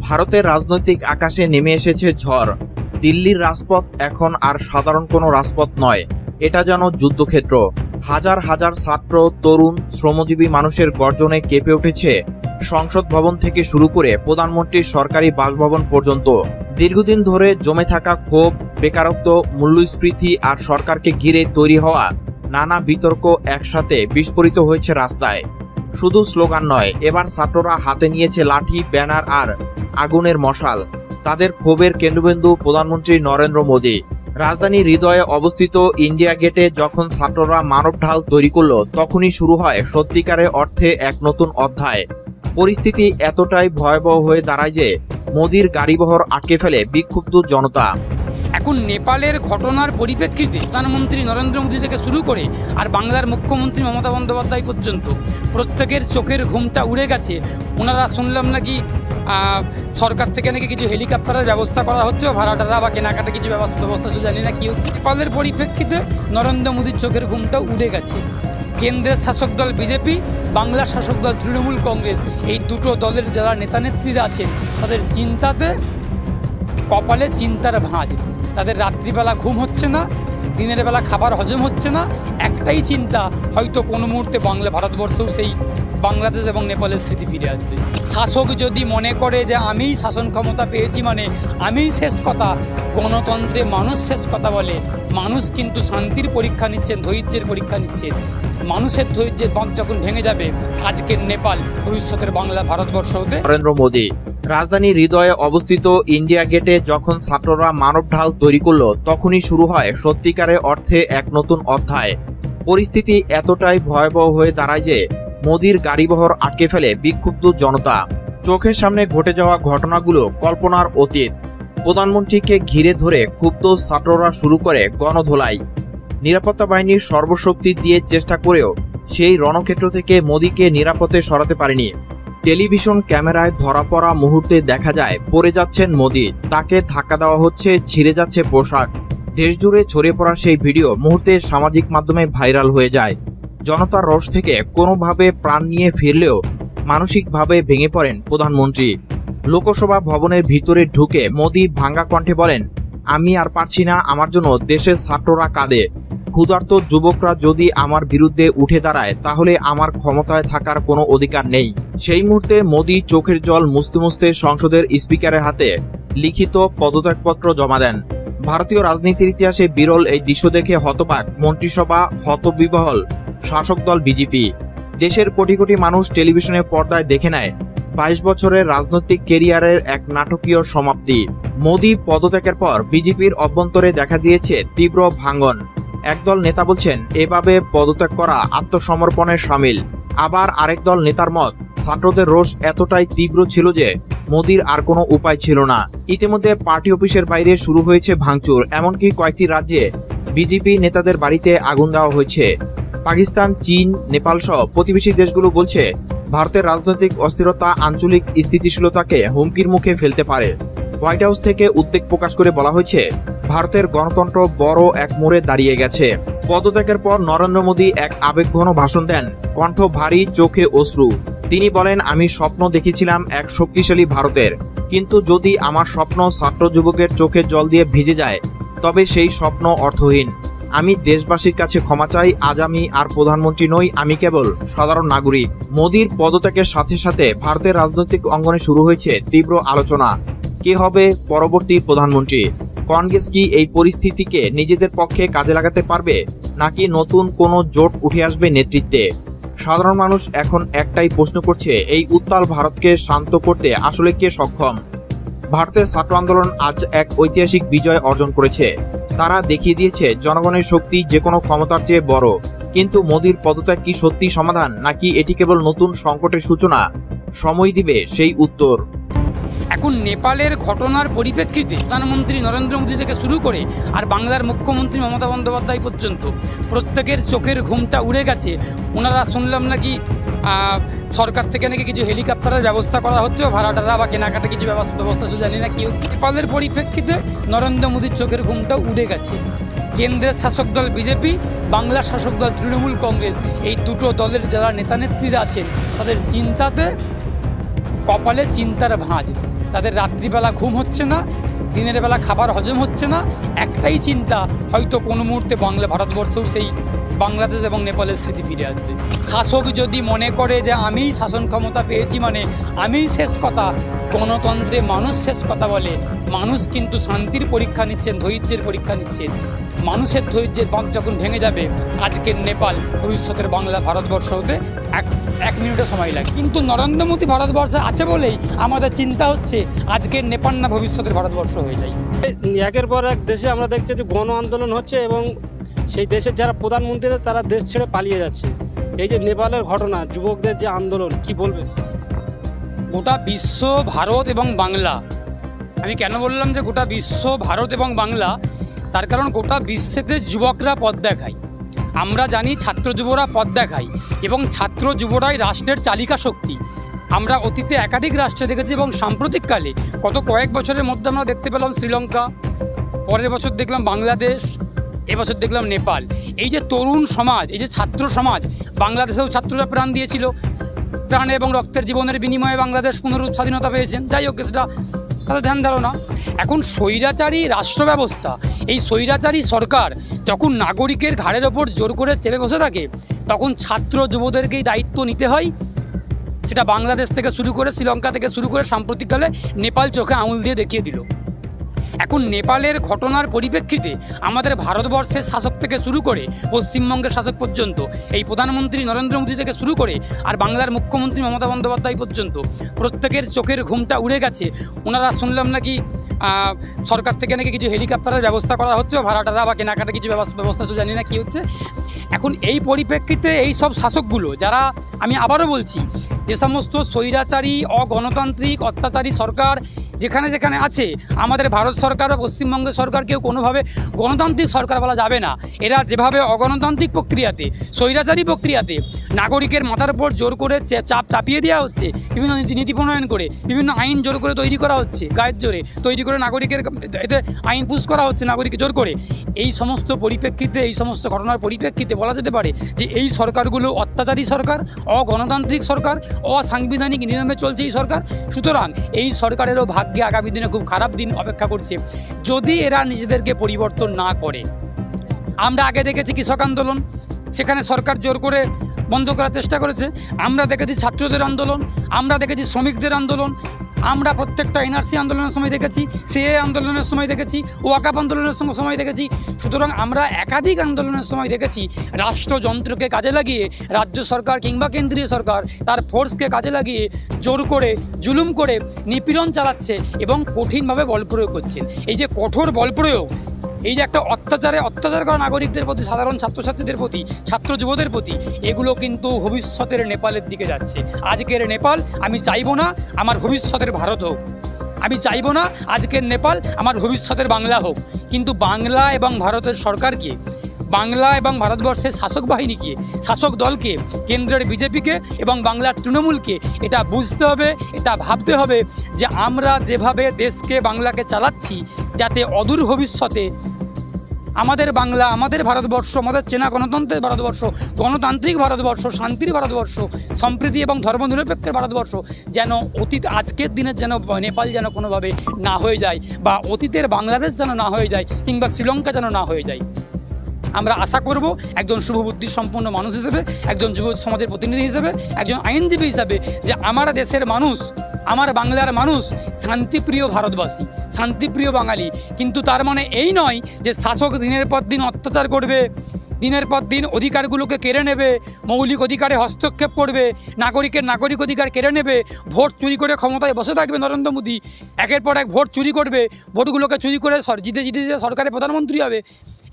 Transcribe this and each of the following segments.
ভারতের রাজনৈতিক আকাশে নেমে এসেছে ঝড়। দিল্লির রাজপথ এখন আর সাধারণ কোনো রাজপথ নয়। এটা যেন যুদ্ধক্ষেত্র। হাজার হাজার ছাত্র, তরুণ, শ্রমজীবী মানুষের গর্জনে কেঁপে উঠেছে সংসদ ভবন থেকে শুরু করে প্রধানমন্ত্রীর সরকারি বাসভবন পর্যন্ত। দীর্ঘদিন ধরে জমে থাকা ক্ষোভ, বেকারত্ব, মূল্যস্ফীতি আর সরকারকে ঘিরে তৈরি হওয়া নানা বিতর্ক একসাথে বিস্ফোরিত হয়েছে রাস্তায়। শুধু স্লোগান নয়, এবার ছাত্ররা হাতে নিয়েছে লাঠি, ব্যানার আর আগুনের মশাল। তাদের ক্ষোভের কেন্দ্রবিন্দু প্রধানমন্ত্রী নরেন্দ্র মোদী। রাজধানীর হৃদয়ে অবস্থিত ইন্ডিয়া গেটে যখন ছাত্ররা মানব ঢাল তৈরি করল, তখনই শুরু হয় সত্যিকারের অর্থে এক নতুন অধ্যায়। পরিস্থিতি এতটাই ভয়াবহ হয়ে দাঁড়ায় যে, মোদির গাড়িবহর আটকে ফেলে বিক্ষুব্ধ জনতা। এখন নেপালের ঘটনার পরিপ্রেক্ষিতে প্রধানমন্ত্রী নরেন্দ্র মোদী থেকে শুরু করে আর বাংলার মুখ্যমন্ত্রী মমতা বন্দ্যোপাধ্যায় পর্যন্ত প্রত্যেকের চোখের ঘুমটা উড়ে গেছে। ওনারা শুনলাম নাকি সরকার থেকে নাকি কিছু হেলিকপ্টারের ব্যবস্থা করা হচ্ছে ভাড়া টাড়া বা কেনাকাটা কিছু ব্যবস্থা ব্যবস্থা জানি না কি হচ্ছে। নেপালের পরিপ্রেক্ষিতে নরেন্দ্র মোদীর চোখের ঘুমটা উড়ে গেছে। কেন্দ্রের শাসক দল বিজেপি বাংলার শাসক দল তৃণমূল কংগ্রেস, এই দুটো দলের যারা নেতানেত্রীরা আছেন, তাদের চিন্তাতে কপালে চিন্তার ভাঁজ। তাদের রাত্রিবেলা ঘুম হচ্ছে না, দিনের বেলা খাবার হজম হচ্ছে না। একটাই চিন্তা, হয়তো কোনো মুহূর্তে বাংলা, ভারতবর্ষেও সেই বাংলাদেশ এবং নেপালের স্মৃতি ফিরে আসবে। শাসক যদি মনে করে যে আমিই শাসন ক্ষমতা পেয়েছি মানে আমিই শেষ কথা, গণতন্ত্রে মানুষ শেষ কথা বলে, মানুষ কিন্তু শান্তির পরীক্ষা নিচ্ছেন ধৈর্যের পরীক্ষা নিচ্ছেন মানুষের ধৈর্যের বাঁধ যখন ভেঙে যাবে, আজকের নেপাল ভবিষ্যতের বাংলা, ভারতবর্ষ হতে নরেন্দ্র মোদী রাজধানীর হৃদয়ে অবস্থিত ইন্ডিয়া গেটে যখন ছাত্ররা মানব ঢাল তৈরি করল, তখনই শুরু হয় সত্যিকারের অর্থে এক নতুন অধ্যায়। পরিস্থিতি এতটাই ভয়াবহ হয়ে দাঁড়ায় যে মোদির গাড়িবহর আটকে ফেলে বিক্ষুব্ধ জনতা। চোখের সামনে ঘটে যাওয়া ঘটনাগুলো কল্পনার অতীত। প্রধানমন্ত্রীকে ঘিরে ধরে ক্ষুব্ধ ছাত্ররা শুরু করে গণধোলাই। নিরাপত্তা বাহিনীর সর্বশক্তি দিয়ে চেষ্টা করেও সেই রণক্ষেত্র থেকে মোদীকে নিরাপদে সরাতে পারেনি। টেলিভিশন ক্যামেরায় ধরা পড়া মুহূর্তে দেখা যায়, পড়ে যাচ্ছেন মোদি। তাকে ধাক্কা দেওয়া হচ্ছে, ছিঁড়ে যাচ্ছে পোশাক। দেশজুড়ে ছড়িয়ে পড়া সেই ভিডিও মুহূর্তে সামাজিক মাধ্যমে ভাইরাল হয়ে যায়। জনতার রস থেকে কোনোভাবে প্রাণ নিয়ে ফিরলেও মানসিকভাবে ভেঙে পড়েন প্রধানমন্ত্রী। লোকসভা ভবনের ভিতরে ঢুকে মোদি ভাঙ্গা কণ্ঠে বলেন, আমি আর পারছি না, আমার জন্য দেশের ছাত্ররা কাঁদে। ক্ষুধার্ত যুবকরা যদি আমার বিরুদ্ধে উঠে দাঁড়ায়, তাহলে আমার ক্ষমতায় থাকার কোনো অধিকার নেই। সেই মুহূর্তে মোদি চোখের জল মুছতে মুছতে সংসদের স্পিকারের হাতে লিখিত পদত্যাগপত্র জমা দেন। ভারতীয় রাজনীতির ইতিহাসে বিরল এই দৃশ্য দেখে হতবাক মন্ত্রিসভা হতবিবহল শাসক দল বিজেপি। দেশের কোটি কোটি মানুষ টেলিভিশনের পর্দায় দেখে নেয় বাইশ বছরের রাজনৈতিক কেরিয়ারের এক নাটকীয় সমাপ্তি। মোদি পদত্যাগের পর বিজেপির অভ্যন্তরে দেখা দিয়েছে তীব্র ভাঙন। একদল নেতা বলছেন, এভাবে পদত্যাগ করা আত্মসমর্পণের সামিল। আবার আরেক দল নেতার মত, ছাত্রদের রোষ এতটাই তীব্র ছিল যে মোদির আর কোনো উপায় ছিল না। ইতিমধ্যে পার্টি অফিসের বাইরে শুরু হয়েছে ভাঙচুর, এমনকি কয়েকটি রাজ্যে বিজেপি নেতাদের বাড়িতে আগুন দেওয়া হয়েছে। পাকিস্তান, চীন, নেপাল সহ প্রতিবেশী দেশগুলো বলছে, ভারতের রাজনৈতিক অস্থিরতা, আঞ্চলিক স্থিতিশীলতাকে হুমকির মুখে ফেলতে পারে। হোয়াইট হাউস থেকে উদ্বেগ প্রকাশ করে বলা হয়েছে ভারতের গণতন্ত্র বড় এক মোড়ে দাঁড়িয়ে গেছে। পদত্যাগের পর নরেন্দ্র মোদী এক আবেগঘন ভাষণ দেন, কণ্ঠ ভারী, চোখে অশ্রু। তিনি বলেন, আমি স্বপ্ন দেখেছিলাম এক শক্তিশালী ভারতের। কিন্তু যদি আমার স্বপ্ন ছাত্র যুবকের চোখে জল দিয়ে ভিজে যায়, তবে সেই স্বপ্ন অর্থহীন। আমি দেশবাসীর কাছে ক্ষমা চাই, আজ আমি আর প্রধানমন্ত্রী নই, আমি কেবল সাধারণ নাগরিক। মোদীর পদত্যাগের সাথে সাথে ভারতের রাজনৈতিক অঙ্গনে শুরু হয়েছে তীব্র আলোচনা। কে হবে পরবর্তী প্রধানমন্ত্রী? কংগ্রেস কি এই পরিস্থিতিকে নিজেদের পক্ষে কাজে লাগাতে পারবে? নাকি নতুন কোনো জোট উঠে আসবে নেতৃত্বে? সাধারণ মানুষ এখন একটাই প্রশ্ন করছে, এই উত্তাল ভারতকে শান্ত করতে আসলে কে সক্ষম? ভারতের ছাত্র আন্দোলন আজ এক ঐতিহাসিক বিজয় অর্জন করেছে। তারা দেখিয়ে দিয়েছে, জনগণের শক্তি যে কোনো ক্ষমতার চেয়ে বড়। কিন্তু মোদীর পদত্যাগ কি সত্যি সমাধান? নাকি এটি কেবল নতুন সংকটের সূচনা? সময় দিবে সেই উত্তর। এখন নেপালের ঘটনার পরিপ্রেক্ষিতে প্রধানমন্ত্রী নরেন্দ্র মোদী থেকে শুরু করে আর বাংলার মুখ্যমন্ত্রী মমতা বন্দ্যোপাধ্যায় পর্যন্ত প্রত্যেকের চোখের ঘুমটা উড়ে গেছে। ওনারা শুনলাম নাকি সরকার থেকে নাকি কিছু হেলিকপ্টারের ব্যবস্থা করা হচ্ছে ভাড়া টাড়া বা কেনাকাটা কিছু ব্যবস্থা জানি না কি হচ্ছে। নেপালের পরিপ্রেক্ষিতে নরেন্দ্র মোদীর চোখের ঘুমটা উড়ে গেছে। কেন্দ্রের শাসক দল বিজেপি বাংলার শাসক দল তৃণমূল কংগ্রেস, এই দুটো দলের যারা নেতানেত্রীরা আছেন, তাদের চিন্তাতে, কপালে চিন্তার ভাঁজ। তাদের রাত্রিবেলা ঘুম হচ্ছে না, দিনের বেলা খাবার হজম হচ্ছে না। একটাই চিন্তা, হয়তো কোনো মুহূর্তে বাংলা ভারতবর্ষেও সেই বাংলাদেশ এবং নেপালের স্মৃতি ফিরে আসবে। শাসক যদি মনে করে যে আমিই শাসন ক্ষমতা পেয়েছি মানে আমিই শেষ কথা, গণতন্ত্রে মানুষ শেষ কথা বলে, মানুষ কিন্তু শান্তির পরীক্ষা নিচ্ছেন, ধৈর্যের পরীক্ষা নিচ্ছেন। মানুষের ধৈর্যের বাঁধ যখন ভেঙে যাবে আজকের নেপাল ভবিষ্যতের বাংলা ভারতবর্ষ হতে এক এক মিনিটও সময় লাগে কিন্তু নরেন্দ্র মোদী ভারতবর্ষে আছে বলেই আমাদের চিন্তা হচ্ছে আজকের নেপাল না ভবিষ্যতের ভারতবর্ষ হয়ে যায়। একের পর এক দেশে আমরা দেখছি যে গণ আন্দোলন হচ্ছে এবং সেই দেশের যারা প্রধানমন্ত্রী তারা দেশ ছেড়ে পালিয়ে যাচ্ছে। এই যে নেপালের ঘটনা যুবকদের যে আন্দোলন কি বলবেন? গোটা বিশ্ব ভারত এবং বাংলা। আমি কেন বললাম যে গোটা বিশ্ব ভারত এবং বাংলা তার কারণ গোটা বিশ্বেতে যুবকরা পথ দেখায়। আমরা জানি ছাত্র যুবরা পথ দেখায় এবং ছাত্র যুবরাই রাষ্ট্রের চালিকা শক্তি। আমরা অতীতে একাধিক রাষ্ট্রে দেখেছি এবং সাম্প্রতিককালে গত কয়েক বছরের মধ্যে আমরা দেখতে পেলাম শ্রীলঙ্কা, পরের বছর দেখলাম বাংলাদেশ, এবছর দেখলাম নেপাল। এই যে তরুণ সমাজ, এই যে ছাত্র সমাজ, বাংলাদেশেও ছাত্ররা প্রাণ দিয়েছিল। প্রাণ এবং রক্তের জীবনের বিনিময়ে বাংলাদেশ পুনরু স্বাধীনতা পেয়েছেন যাই হোক সেটা তাদের ধ্যান ধারণা। এখন স্বৈরাচারী রাষ্ট্র ব্যবস্থা এই স্বৈরাচারী সরকার যখন নাগরিকের ঘাড়ের ওপর জোর করে চেপে বসে থাকে, তখন ছাত্র যুবদেরকেই দায়িত্ব নিতে হয়। সেটা বাংলাদেশ থেকে শুরু করে শ্রীলঙ্কা থেকে শুরু করে সাম্প্রতিককালে নেপাল চোখে আঙুল দিয়ে দেখিয়ে দিল। এখন নেপালের ঘটনার পরিপ্রেক্ষিতে আমাদের ভারতবর্ষের শাসক থেকে শুরু করে পশ্চিমবঙ্গের শাসক পর্যন্ত, এই প্রধানমন্ত্রী নরেন্দ্র মোদী থেকে শুরু করে আর বাংলার মুখ্যমন্ত্রী মমতা বন্দ্যোপাধ্যায় পর্যন্ত, প্রত্যেকের চোখের ঘুমটা উড়ে গেছে। ওনারা শুনলাম নাকি সরকার থেকে নাকি কিছু হেলিকপ্টারের ব্যবস্থা করা হচ্ছে ভাড়াটারা বা কেনাকাটা কিছু ব্যবস্থা জানি না কী হচ্ছে। এখন এই পরিপ্রেক্ষিতে এই সব শাসকগুলো, যারা আমি আবারও বলছি, যে সমস্ত স্বৈরাচারী, অগণতান্ত্রিক, অত্যাচারী সরকার যেখানে যেখানে আছে, আমাদের ভারত সরকার বা পশ্চিমবঙ্গের সরকার কেউ কোনোভাবে গণতান্ত্রিক সরকার বলা যাবে না। এরা যেভাবে অগণতান্ত্রিক প্রক্রিয়াতে, স্বৈরাচারী প্রক্রিয়াতে নাগরিকের মাথার উপর জোর করে চাপ চাপিয়ে দেওয়া হচ্ছে, বিভিন্ন নীতি প্রণয়ন করে, বিভিন্ন আইন জোর করে তৈরি করা হচ্ছে, গায়ের জোরে তৈরি করে নাগরিকের এতে আইন পুশ করা হচ্ছে নাগরিককে জোর করে। এই সমস্ত পরিপ্রেক্ষিতে, এই সমস্ত ঘটনার পরিপ্রেক্ষিতে বলা যেতে পারে যে এই সরকারগুলো অত্যাচারী সরকার, অগণতান্ত্রিক সরকার, অসাংবিধানিক নিয়মে চলছে এই সরকার। সুতরাং এই সরকারেরও ভাগ্যে আগামী দিনে খুব খারাপ দিন অপেক্ষা করছে। যদি এরা নিজেদেরকে পরিবর্তন না করে। আমরা আগে দেখেছি কৃষক আন্দোলন, সেখানে সরকার জোর করে বন্ধ করার চেষ্টা করেছে। আমরা দেখেছি ছাত্রদের আন্দোলন, আমরা দেখেছি শ্রমিকদের আন্দোলন আমরা প্রত্যেকটা এনআরসি আন্দোলনের সময় দেখেছি, সিএ আন্দোলনের সময় দেখেছি, ওয়াকাপ আন্দোলনের সময় দেখেছি। সুতরাং আমরা একাধিক আন্দোলনের সময় দেখেছি, রাষ্ট্রযন্ত্রকে কাজে লাগিয়ে, রাজ্য সরকার কিংবা কেন্দ্রীয় সরকার তার ফোর্সকে কাজে লাগিয়ে জোর করে, জুলুম করে নিপীড়ন চালাচ্ছে এবং কঠিনভাবে বল প্রয়োগ করছে। এই যে কঠোর বল প্রয়োগ এই যে একটা অত্যাচারে অত্যাচার করা নাগরিকদের প্রতি, সাধারণ ছাত্রছাত্রীদের প্রতি, ছাত্র যুবদের প্রতি, এগুলো কিন্তু ভবিষ্যতের নেপালের দিকে যাচ্ছে। আজকের নেপাল, আমি চাইব না আমার ভবিষ্যতের ভারত হোক। আমি চাইব না আজকের নেপাল আমার ভবিষ্যতের বাংলা হোক। কিন্তু বাংলা এবং ভারতের সরকারকে, বাংলা এবং ভারতবর্ষের শাসক বাহিনীকে শাসক দলকে, কেন্দ্রের বিজেপিকে এবং বাংলার তৃণমূলকে এটা বুঝতে হবে, এটা ভাবতে হবে যে আমরা যেভাবে দেশকে, বাংলাকে চালাচ্ছি, যাতে অদূর ভবিষ্যতে আমাদের বাংলা, আমাদের ভারতবর্ষ, আমাদের চেনা গণতন্ত্রের ভারতবর্ষ, গণতান্ত্রিক ভারতবর্ষ, শান্তির ভারতবর্ষ, সম্প্রীতি এবং ধর্মনিরপেক্ষের ভারতবর্ষ যেন অতীত, আজকের দিনের যেন নেপাল যেন কোনোভাবে না হয়ে যায় বা অতীতের বাংলাদেশ যেন না হয়ে যায় কিংবা শ্রীলঙ্কা যেন না হয়ে যায়। আমরা আশা করব একজন শুভবুদ্ধি সম্পন্ন মানুষ হিসেবে, একজন যুব সমাজের প্রতিনিধি হিসেবে, একজন আইনজীবী হিসাবে যে আমার দেশের মানুষ আমার বাংলার মানুষ শান্তিপ্রিয় ভারতবাসী, শান্তিপ্রিয় বাঙালি। কিন্তু তার মানে এই নয় যে শাসক দিনের পর দিন অত্যাচার করবে, দিনের পর দিন অধিকারগুলোকে কেড়ে নেবে, মৌলিক অধিকারে হস্তক্ষেপ করবে, নাগরিকের নাগরিক অধিকার কেড়ে নেবে, ভোট চুরি করে ক্ষমতায় বসে থাকবে নরেন্দ্র মোদী। একের পর এক ভোট চুরি করবে, ভোটগুলোকে চুরি করে জিতে জিতে জিতে সরকারের প্রধানমন্ত্রী হবে।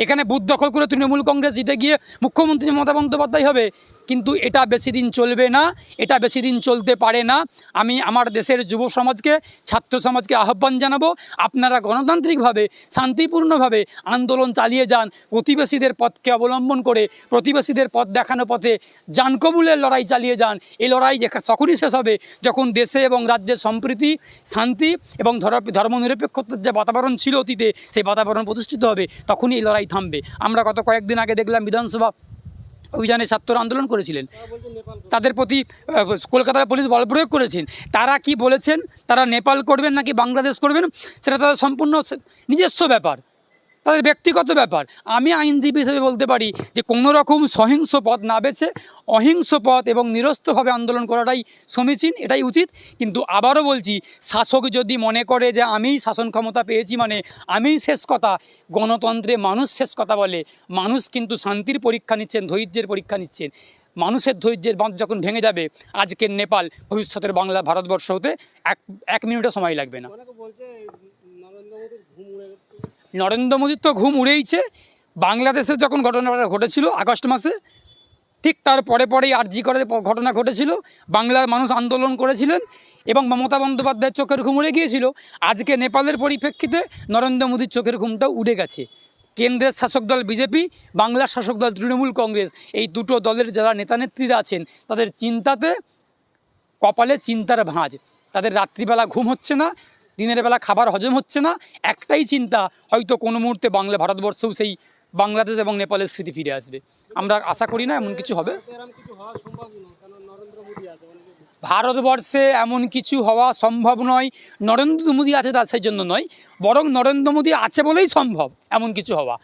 এখানে বুথ দখল করে তৃণমূল কংগ্রেস জিতে গিয়ে মুখ্যমন্ত্রী মমতা বন্দ্যোপাধ্যায় হবে। কিন্তু এটা বেশি দিন চলবে না, এটা বেশি দিন চলতে পারে না। আমি আমার দেশের যুব সমাজকে, ছাত্র সমাজকে আহ্বান জানাব, আপনারা গণতান্ত্রিকভাবে, শান্তিপূর্ণভাবে আন্দোলন চালিয়ে যান, প্রতিবেশীদের পথকে অবলম্বন করে, প্রতিবেশীদের পথ দেখানো পথে জানকবুলের লড়াই চালিয়ে যান। এই লড়াই তখনই শেষ হবে যখন দেশে এবং রাজ্যের সম্প্রীতি, শান্তি এবং ধর্ম ধর্মনিরপেক্ষতার যে বাতাবরণ ছিল অতীতে, সেই বাতাবরণ প্রতিষ্ঠিত হবে, তখনই এই লড়াই থামবে। আমরা গত কয়েকদিন আগে দেখলাম বিধানসভা অভিযানে ছাত্র আন্দোলন করেছিলেন। তাদের প্রতি কলকাতার পুলিশ বল প্রয়োগ করেছেন। তারা কি বলেছেন? তারা নেপাল করবেন নাকি বাংলাদেশ করবেন? সেটা তাদের সম্পূর্ণ নিজস্ব ব্যাপার। তাদের ব্যক্তিগত ব্যাপার, আমি আইনজীবী হিসেবে বলতে পারি যে কোনো রকম সহিংস পথ না বেছে অহিংস পথ এবং নিরস্তভাবে আন্দোলন করাটাই সমীচীন, এটাই উচিত। কিন্তু আবারও বলছি, শাসক যদি মনে করে যে আমিই শাসন ক্ষমতা পেয়েছি মানে আমিই শেষ কথা, গণতন্ত্রে মানুষ শেষ কথা বলে, মানুষ কিন্তু শান্তির পরীক্ষা নিচ্ছেন, ধৈর্যের পরীক্ষা নিচ্ছেন। মানুষের ধৈর্যের বাঁধ যখন ভেঙে যাবে, আজকের নেপাল, ভবিষ্যতের বাংলা, ভারতবর্ষ হতে এক এক মিনিটও সময় লাগবে না। নরেন্দ্র মোদীর তো ঘুম উড়েইছে। বাংলাদেশে যখন ঘটনাটা ঘটেছিল আগস্ট মাসে, ঠিক তার পরে পরেই আরজি করার প- ঘটনা ঘটেছিল। বাংলার মানুষ আন্দোলন করেছিলেন এবং মমতা বন্দ্যোপাধ্যায়ের চোখের ঘুম উড়ে গিয়েছিল। আজকে নেপালের পরিপ্রেক্ষিতে নরেন্দ্র মোদীর চোখের ঘুমটাও উড়ে গেছে। কেন্দ্রের শাসক দল বিজেপি, বাংলার শাসক দল তৃণমূল কংগ্রেস, এই দুটো দলের যারা নেতানেত্রীরা আছেন, তাদের চিন্তাতে, কপালে চিন্তার ভাঁজ। তাদের রাত্রিবেলা ঘুম হচ্ছে না দিনের বেলা খাবার হজম হচ্ছে না, একটাই চিন্তা, হয়তো কোনো মুহূর্তে বাংলা ভারতবর্ষেও সেই বাংলাদেশ এবং নেপালের স্মৃতি ফিরে আসবে। আমরা আশা করি না এমন কিছু হবে। ভারতবর্ষে এমন কিছু হওয়া সম্ভব নয়। নরেন্দ্র মোদী আছে তার, সেই জন্য নয়। বরং নরেন্দ্র মোদী আছে বলেই সম্ভব এমন কিছু হওয়া।